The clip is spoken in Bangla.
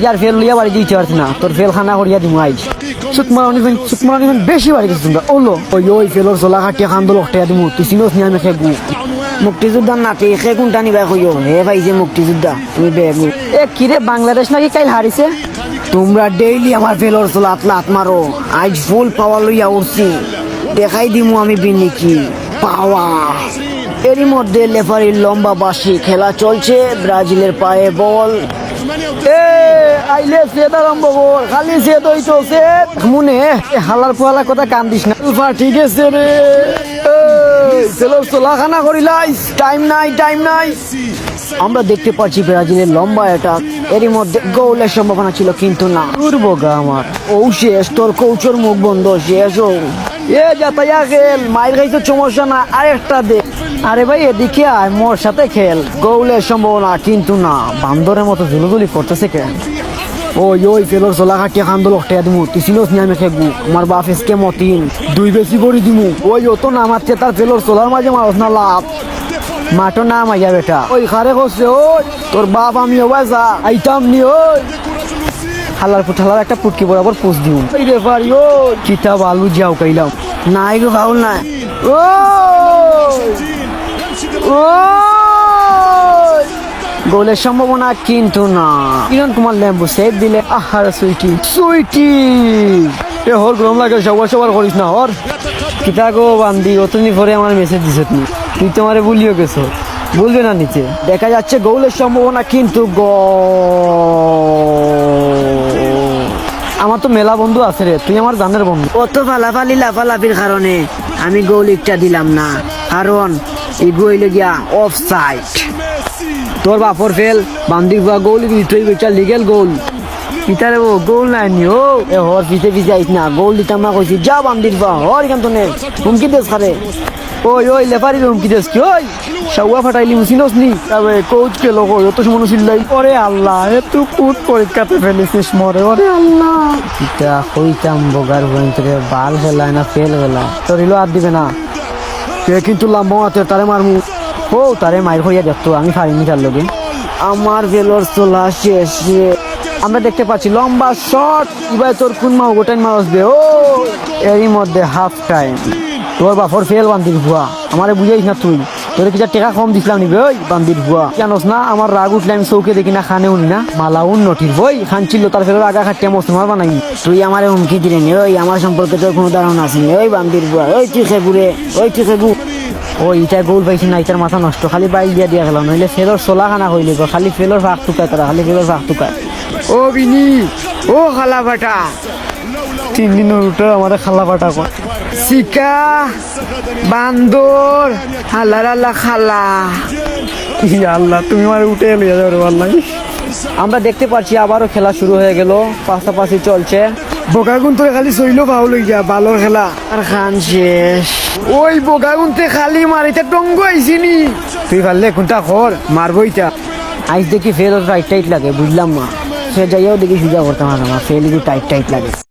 ইয়ার ফেল লইয়া বাড়ি দিতে পারছি না। তোর ফেল খানা করিয়া দিমু আইজ। সুকমার অনেকক্ষণ সুকমার অনেকক্ষণ বেশি বাড়ি গেছিস তোমরা। ওলো, ওই ওই ফেলর চলা কাটিয়া খান্দল অকটাইয়া দিমু। তুই চিনোস নি আমি খেগু। মুক্তিযোদ্ধা নাতি সে কোনটা নিবা কইও? হে যে মুক্তিযোদ্ধা, তুমি বেগু। এ কিরে বাংলাদেশ নাকি কাইল হারিছে তোমরা ডেইলি আমার ফেলর চলা আতলা আত মারো আজ ফুল পাওয়ার লইয়া উঠছি। দেখাই দিমু আমি বিনি কি পাওয়া এরই মধ্যে লেফারির লম্বা বাসি খেলা চলছে। ব্রাজিলের পায়ে বল। টাইম নাই টাইম নাই। আমরা দেখতে পাচ্ছি ব্রাজিলের লম্বা অ্যাটাক এরই মধ্যে গোলের সম্ভাবনা ছিল, কিন্তু না। দুর্ভোগা আমার। ও, শেষ। তোর কৌচর মুখ বন্ধ, শেষ ও। এ যাতায়া খেল মাইল খাইতে সমস্যা না, আরেকটা দে। আরে ভাই, এদিকে আয়, মোর সাথে খেল। গৌলের সম্ভাবনা কিন্তু না। বান্দরের মতো ঝুলুঝুলি করতেছে কেন ওই ওই ফেলোর চলা কাটিয়া খান্দল অকটাইয়া দিমু। তুই চিনোস নি আমি খেগু আমার বাপ এসকে মতিন। দুই বেশি করে দিমু। ওই, অত নামাচ্ছে তার ফেলোর চলার মাঝে মারস না লাভ। মাটো নাম আইয়া বেটা। ওই খারে করছে ওই তোর বাপ আমি হবাই যা। আইতাম নি, ওই। হালার পুঠালার একটা পুটকি বরাবর পোষ দিউ এই রে পারি ও কিতাব আলু যাও কাইলাম। নাই গো, ফাউল নাই। ও গোলের সম্ভাবনা কিন্তু না। কিরণ কুমার লেম্বু সেভ দিলে আহার সুইটি। সুইটি! এ হর, গরম লাগে, সবার সবার করিস না, হর। কিতা গো বান্দি, অতনি পরে আমার মেসেজ দিছে তুমি। তুই তোমারে ভুলিও গেছো। বলবে না নিচে। দেখা যাচ্ছে গোলের সম্ভাবনা কিন্তু গ আমার তো মেলা বন্ধু আছে রে, তুই আমার জানের বন্ধু। অত ফালাফালি লাফালাফির কারণে আমি গোল একটা দিলাম না। কারণ এই গোল গিয়া অফ সাইড তোর বাপর ফেল বান্দির বা গোল তুই লিগেল গোল ইতারে ও গোল নাই নি, ও। এ, হর পিছে পিছে আইস না গোল দিতাম না, কইছি, যা বান্দির বা, হর কেন তো নে হুমকি দেশ খারে। ওই ওই, লেফারি হুমকি দেশ কি, ওই। সাউয়া ফাটাইলি মুসিনস নি। তবে কোচ কে লোক অত মনে চিল্লাই ওরে আল্লাহ, এ তুই কুট পরীক্ষাতে ফেলিছিস মরে, ওরে আল্লাহ। ইটা কইতাম বগার ভয়ন থেকে বাল ফেলায় না ফেল ফেলা তোর ইলো আর দিবে না। সে কিন্তু লম্বা তারে মারমু। ও তারে মাইর হইয়া দেখতো, আমি ফারিনি তার লগে। আমার ভেলোর চলা শেষ। আমরা দেখতে পাচ্ছি, লম্বা শট এবার তোর কোন মা গোটাই মা আসবে, ও, এরই মধ্যে হাফ টাইম তোর বাপর ফেল বান্ধি ভুয়া, আমারে বুঝাইস না তুই। তোর কিছু টাকা কম দিছিলাম নিবে ওই বান্দির ভুয়া জানোস না আমার রাগ উঠলে আমি চৌকে দেখি না খানে উনি না। মালা উন্নতির বই খানছিল তার ফেলে আগা খাটিয়া মুসলমান বানাই। তুই আমারে হুমকি দিলে নি ওই আমার সম্পর্কে তোর কোনো ধারণা আছে? ওই বান্দির ভুয়া ওই তুই খেগুরে ওই তুই খেগু। ও ইটা গোল পাইছি না ইটার মাথা নষ্ট, খালি বাইল দিয়া দিয়া গেল নইলে ফেলোর সোলা খানা কইলে গো খালি ফেলোর ফাঁক টুকায় তারা খালি ফেলোর ফাঁক টুকায় ও বিনি ও খালা বাটা তিন দিনের উঠে আমার খালা বাটা কর শিকা বান্দর আল্লাহ আল্লাহ খালা আল্লাহ তুমি আমার উঠে এলে যাবে আল্লাহ। আমরা দেখতে পাচ্ছি আবারও খেলা শুরু হয়ে গেল পাশাপাশি চলছে। বোকাগুন তো খালি সইল পাউল গিয়া ভালো খেলা। আর খান শেষ। ওই বোকাগুনতে খালি মারিতে টঙ্গ আইসিনি। তুই পারলে কোনটা কর মারবো ইটা আইস দেখি ফের টাইট টাইট লাগে বুঝলাম না। সে যাইয়াও দেখি সুজা করতাম আমার ফেল টাইট টাইট লাগে।